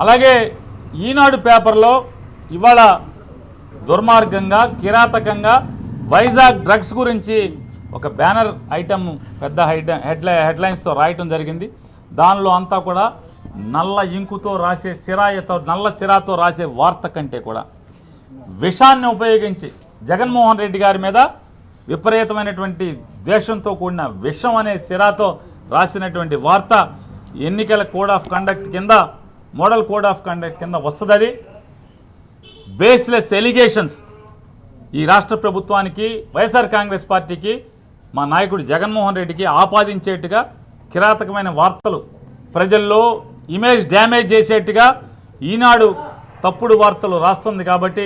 అలాగే ఈనాడు పేపర్లో ఇవాళ దుర్మార్గంగా కిరాతకంగా వైజాగ్ డ్రగ్స్ గురించి ఒక బ్యానర్ ఐటమ్ పెద్ద హెడ్ హెడ్లై హెడ్లైన్స్తో రాయటం జరిగింది. దానిలో అంతా కూడా నల్ల ఇంకుతో రాసే సిరాయతో నల్ల సిరాతో రాసే వార్త కంటే కూడా. విషాన్ని ఉపయోగించి జగన్మోహన్ రెడ్డి గారి మీద విపరీతమైనటువంటి ద్వేషంతో కూడిన విషం అనే సిరాతో రాసినటువంటి వార్త ఎన్నికల కోడ్ ఆఫ్ కండక్ట్ కింద మోడల్ కోడ్ ఆఫ్ కండక్ట్ కింద వస్తుంది అది బేస్లెస్ ఎలిగేషన్స్ ఈ రాష్ట్ర ప్రభుత్వానికి వైఎస్ఆర్ కాంగ్రెస్ పార్టీకి మా నాయకుడు జగన్మోహన్ రెడ్డికి ఆపాదించేట్టుగా కిరాతకమైన వార్తలు. ప్రజల్లో ఇమేజ్ డ్యామేజ్ చేసేట్టుగా ఈనాడు తప్పుడు వార్తలు రాస్తుంది కాబట్టి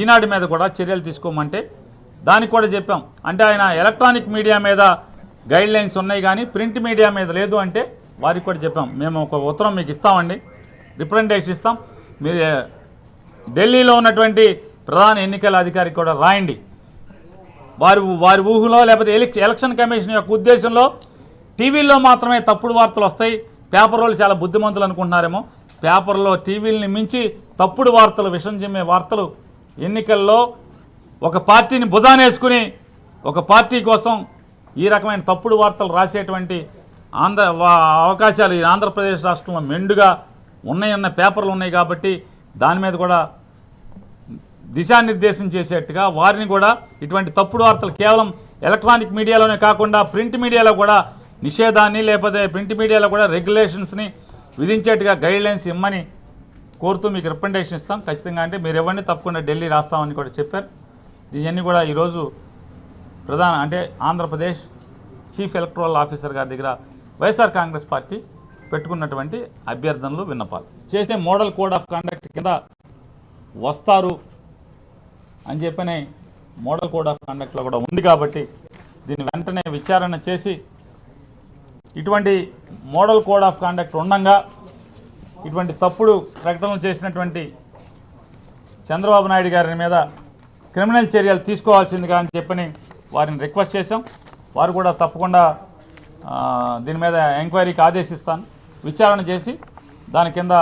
ఈనాడు మీద కూడా చర్యలు తీసుకోమంటే దానికి కూడా చెప్పాం. అంటే ఆయన ఎలక్ట్రానిక్ మీడియా మీద గైడ్ లైన్స్ ఉన్నాయి కానీ ప్రింట్ మీడియా మీద లేదు అంటే వారికి కూడా చెప్పాం. మేము ఒక ఉత్తరం మీకు ఇస్తామండి. రిప్రజెంటేషన్ ఇస్తాం మీరు ఢిల్లీలో ఉన్నటువంటి ప్రధాన ఎన్నికల అధికారికి కూడా రాయండి. వారి వారి ఊహలో లేకపోతే ఎలక్ ఎలక్షన్ కమిషన్ యొక్క ఉద్దేశంలో టీవీల్లో మాత్రమే తప్పుడు వార్తలు వస్తాయి. పేపర్ వాళ్ళు చాలా బుద్ధిమంతులు అనుకుంటున్నారేమో. పేపర్లో టీవీలని మించి తప్పుడు వార్తలు విషం చెమ్మే వార్తలు ఎన్నికల్లో ఒక పార్టీని భుజానేసుకుని ఒక పార్టీ కోసం ఈ రకమైన తప్పుడు వార్తలు రాసేటువంటి ఆంధ్ర అవకాశాలు ఈ ఆంధ్రప్రదేశ్ రాష్ట్రంలో మెండుగా ఉన్నాయన్న పేపర్లు ఉన్నాయి కాబట్టి దాని మీద కూడా దిశానిర్దేశం చేసేట్టుగా వారిని కూడా ఇటువంటి తప్పుడు వార్తలు కేవలం ఎలక్ట్రానిక్ మీడియాలోనే కాకుండా ప్రింట్ మీడియాలో కూడా నిషేధాన్ని లేకపోతే ప్రింట్ మీడియాలో కూడా రెగ్యులేషన్స్ని విధించేట్టుగా గైడ్లైన్స్ ఇమ్మని కోరుతూ మీకు రికమెండేషన్ ఇస్తాం. ఖచ్చితంగా అంటే మీరు ఇవ్వండి తప్పకుండా ఢిల్లీ రాస్తామని కూడా చెప్పారు. ఇవన్నీ కూడా ఈరోజు ప్రధాన అంటే ఆంధ్రప్రదేశ్ చీఫ్ ఎలక్ట్రల్ ఆఫీసర్ గారి దగ్గర వైఎస్ఆర్ కాంగ్రెస్ పార్టీ పెట్టుకున్నటువంటి అభ్యర్థనలు విన్నపాలు. చేసే మోడల్ కోడ్ ఆఫ్ కండక్ట్ కింద వస్తారు అని చెప్పని మోడల్ కోడ్ ఆఫ్ కండక్ట్లో కూడా ఉంది కాబట్టి దీన్ని వెంటనే విచారణ చేసి ఇటువంటి మోడల్ కోడ్ ఆఫ్ కండక్ట్ ఉండంగా ఇటువంటి తప్పుడు ప్రకటనలు చేసినటువంటి చంద్రబాబు నాయుడు గారి మీద క్రిమినల్ చర్యలు తీసుకోవాల్సిందిగా అని చెప్పని వారిని రిక్వెస్ట్ చేశాం. వారు కూడా తప్పకుండా దీని మీద ఎంక్వైరీకి ఆదేశిస్తాను. విచారణ చేసి దాని కింద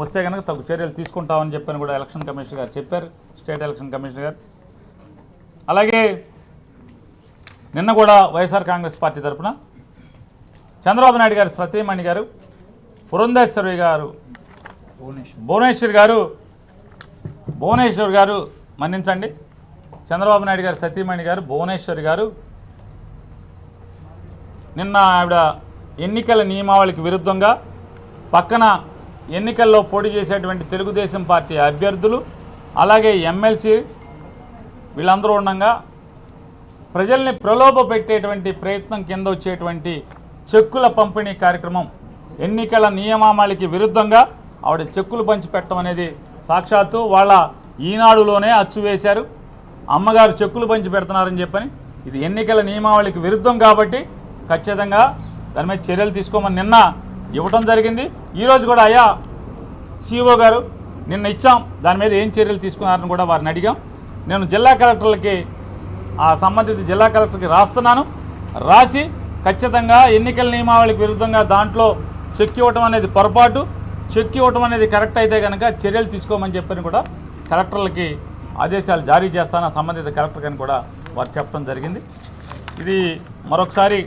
వస్తే కనుక తగు చర్యలు తీసుకుంటామని చెప్పని కూడా ఎలక్షన్ కమిషనర్ గారు చెప్పారు స్టేట్ ఎలక్షన్ కమిషనర్ గారు. అలాగే నిన్న కూడా వైఎస్ఆర్ కాంగ్రెస్ పార్టీ తరఫున చంద్రబాబు నాయుడు గారు సతీమణి గారు పురంధేశ్వరి గారు భువనేశ్వర్ గారు భువనేశ్వర్ గారు మన్నించండి. చంద్రబాబు నాయుడు గారు సతీమణి గారు భువనేశ్వరి గారు. నిన్న ఆవిడ ఎన్నికల నియమావళికి విరుద్ధంగా పక్కన ఎన్నికల్లో పోటీ చేసేటువంటి తెలుగుదేశం పార్టీ అభ్యర్థులు అలాగే ఎమ్మెల్సీ వీళ్ళందరూ ఉండగా ప్రజల్ని ప్రలోభ పెట్టేటువంటి ప్రయత్నం కింద వచ్చేటువంటి చెక్కుల పంపిణీ కార్యక్రమం ఎన్నికల నియమావళికి విరుద్ధంగా ఆవిడ చెక్కులు పంచి పెట్టడం అనేది సాక్షాత్తు వాళ్ళ ఈనాడులోనే అచ్చు వేశారు. అమ్మగారు చెక్కులు పంచి పెడుతున్నారని చెప్పని ఇది ఎన్నికల నియమావళికి విరుద్ధం కాబట్టి ఖచ్చితంగా దాని మీద చర్యలు తీసుకోమని నిన్న ఇవ్వటం జరిగింది. ఈరోజు కూడా అయ్యా సిఇఓ గారు నిన్న ఇచ్చాం. దాని మీద ఏం చర్యలు తీసుకున్నారని కూడా వారిని అడిగాం. నేను జిల్లా కలెక్టర్లకి ఆ సంబంధిత జిల్లా కలెక్టర్కి రాస్తున్నాను. రాసి ఖచ్చితంగా ఎన్నికల నియమావళికి విరుద్ధంగా దాంట్లో చెక్ ఇవ్వటం అనేది పొరపాటు. చెక్ ఇవ్వటం అనేది కరెక్ట్ అయితే కనుక చర్యలు తీసుకోమని చెప్పని కూడా కలెక్టర్లకి ఆదేశాలు జారీ చేస్తాను. సంబంధిత కలెక్టర్ అని కూడా వారు చెప్పడం జరిగింది. ఇది మరొకసారి